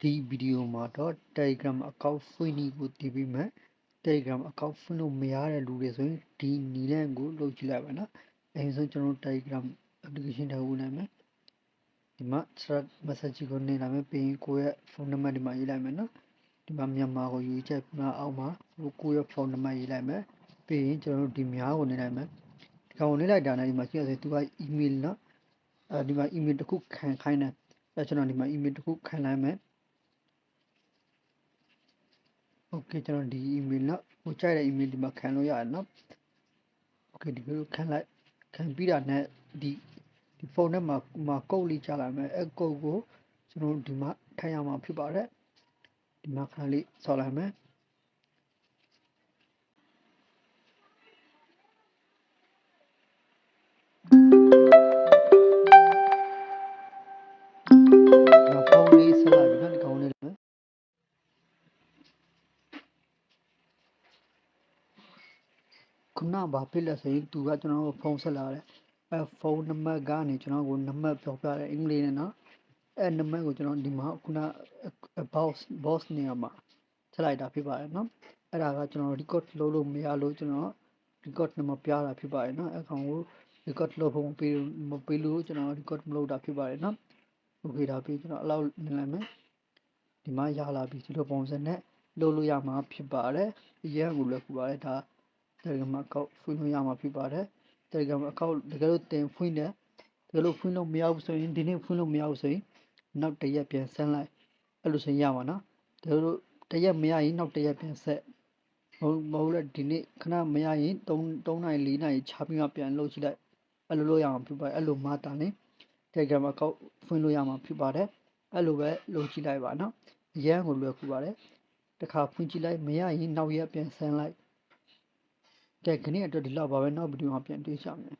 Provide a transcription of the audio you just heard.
ဒီဗီဒီယိုမှာတော့ Telegram account ဖွင့်နည်းကိုသိပေးမယ် Telegram account ဖွင့်လို့မရတဲ့လူတွေဆိုရင်ဒီနည်းလမ်းကိုလုပ်ကြည့်လိုက်ပါနော်အဲဒါဆိုကျွန်တော်တို့ Telegram application ထဲဝင်နိုင်မယ်ဒီမှာ chat message ကိုနေလာမယ်ပြီးရင်ကိုယ့်ရဲ့ဖုန်းနံပါတ်ဒီမှာရေးလိုက်မယ်နော်ဒီမှာမြန်မာကိုယူချက်ပြီးမှအောက်မှာကိုယ့်ရဲ့ဖုန်းနံပါတ်ရေးလိုက်မယ်ပြီးရင်ကျွန်တော်တို့ဒီများကိုနေလိုက်မယ်ဒီကောင်ကိုနေလိုက်တာနဲ့ဒီမှာရှိရစေသူက email နော်အဲဒီမှာ email တစ်ခုခံခိုင်းတယ်အဲကျွန်တော်ဒီမှာ email တစ်ခုခံလိုက်မယ် okay ကျွန်တော်ဒီ email နော်ကိုကြိုက်တဲ့ email ဒီမှာခံလို့ရတယ်နော် okay ဒီလိုခံလိုက်ခံပြီးတာနဲ့ဒီဒီဖုန်းထဲမှာမှာကုတ်လေးချလာမယ်အဲကုတ်ကိုကျွန်တော်ဒီမှာထိုင်ရမှာဖြစ်ပါတယ်ဒီမှာခဏလေးဆော်လိုက်မယ် ခုနဘာဖြစ်လဲဆိုရင်သူကကျွန်တော်ကိုဖုန်းဆက်လာတယ်အဲဖုန်းနံပါတ်ကနေကျွန်တော်ကိုနံပါတ်ပြောပြတယ်အင်္ဂလိပ်နဲ့နော်အဲနံပါတ်ကိုကျွန်တော်ဒီမှာခုန boss boss နေရာမှာဆက်လိုက်တာဖြစ်ပါတယ်နော်အဲ့ဒါကကျွန်တော် record လုပ်လို့မရလို့ကျွန်တော် record နံပါတ်ပြတာဖြစ်ပါတယ်နော်အဲကောင်ကို record လုပ်ဖို့မပေးမပေးလို့ကျွန်တော် record မလုပ်တာဖြစ်ပါတယ်နော်โอเคဒါပြီးကျွန်တော်အလောက်နေလိုက်မယ်ဒီမှာရလာပြီဒီလိုပုံစံနဲ့လုပ်လို့ရမှာဖြစ်ပါတယ်အရင်ကလည်းခုပါတယ်ဒါ Telegram account ဖွင့်လို့ရမှာဖြစ်ပါတယ် Telegram account တကယ်လို့တင်ဖွင့်တယ်တကယ်လို့ဖွင့်လို့မရဘူးဆိုရင်ဒီနေ့ဖွင့်လို့မရဘူးဆိုရင်နောက်တစ်ရက်ပြန်ဆန်းလိုက်အဲ့လိုဆိုရင်ရမှာနော်တကယ်လို့တစ်ရက်မရရင်နောက်တစ်ရက်ပြန်ဆက်မဟုတ်မဟုတ်လေဒီနေ့ခဏမရရင်3 3နိုင်4နိုင်ချပြီးမှပြန်လုပ်ကြည့်လိုက်အဲ့လိုလုပ်ရမှာဖြစ်ပါတယ်အဲ့လိုမှတာနေ Telegram account ဖွင့်လို့ရမှာဖြစ်ပါတယ်အဲ့လိုပဲလုပ်ကြည့်လိုက်ပါနော်အရန်ကိုလွယ်ကူပါတယ်တခါဖွင့်ကြည့်လိုက်မရရင်နောက်ရက်ပြန်ဆန်းလိုက် ကဲခဏအတွက်ဒီလောက်ပါပဲနောက်ဗီဒီယိုမှာပြန်တွေ့ကြမယ်